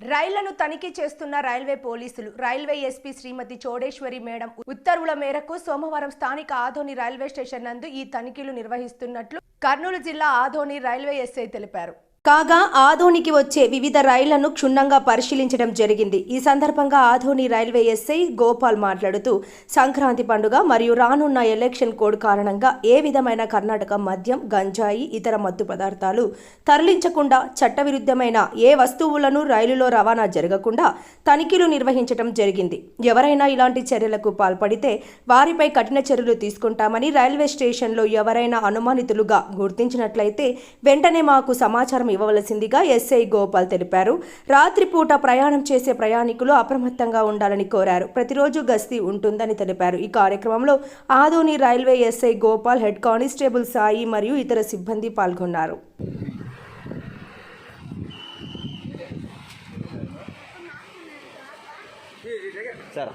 రైళ్ళను తనిఖీ చేస్తున్న రైల్వే పోలీసులు railway SP Srimati Chodeshwari madam ఉత్తర్వుల మేరకు సోమవారం స్థానిక ఆధోని రైల్వే స్టేషన్ నందు ఈ తనిఖీలు నిర్వహిస్తున్నట్లు కర్నూలు జిల్లా ఆధోని రైల్వే ఎస్ఐ తెలిపారు. కాగా ఆధోనికి వచ్చే వివిధ రైళ్ళను క్షుణ్ణంగా పరిశీలించడం జరిగింది. ఈ సందర్భంగా ఆధోని రైల్వే ఎస్ఐ గోపాల్ మాట్లాడుతూ సంక్రాంతి పండుగ మరియు రానున్న ఎలక్షన్ కోడ్ కారణంగా ఏ విధమైన కర్ణాటక మద్యం గంజాయి ఇతర మత్తు పదార్థాలు తరలించకుండా చట్టవిరుద్ధమైన ఏ వస్తువులను రైలులో రవాణా జరగకుండా తనిఖీలు నిర్వహించడం జరిగింది. ఎవరైనా ఇలాంటి చర్యలకు పాల్పడితే వారిపై కఠిన చర్యలు తీసుకుంటామని రైల్వే స్టేషన్లో ఎవరైనా అనుమానితులుగా గుర్తించినట్లయితే వెంటనే మాకు సమాచారం ఇవ్వవలసిందిగా ఎస్ఐ గోపాల్ తెలిపారు. రాత్రిపూట ప్రయాణం చేసే ప్రయాణికులు అప్రమత్తంగా ఉండాలని కోరారు. ప్రతిరోజు గస్తీ ఉంటుందని తెలిపారు. ఈ కార్యక్రమంలో Adoni railway SI Gopal head constable Sai మరియు ఇతర సిబ్బంది పాల్గొన్నారు. సార్.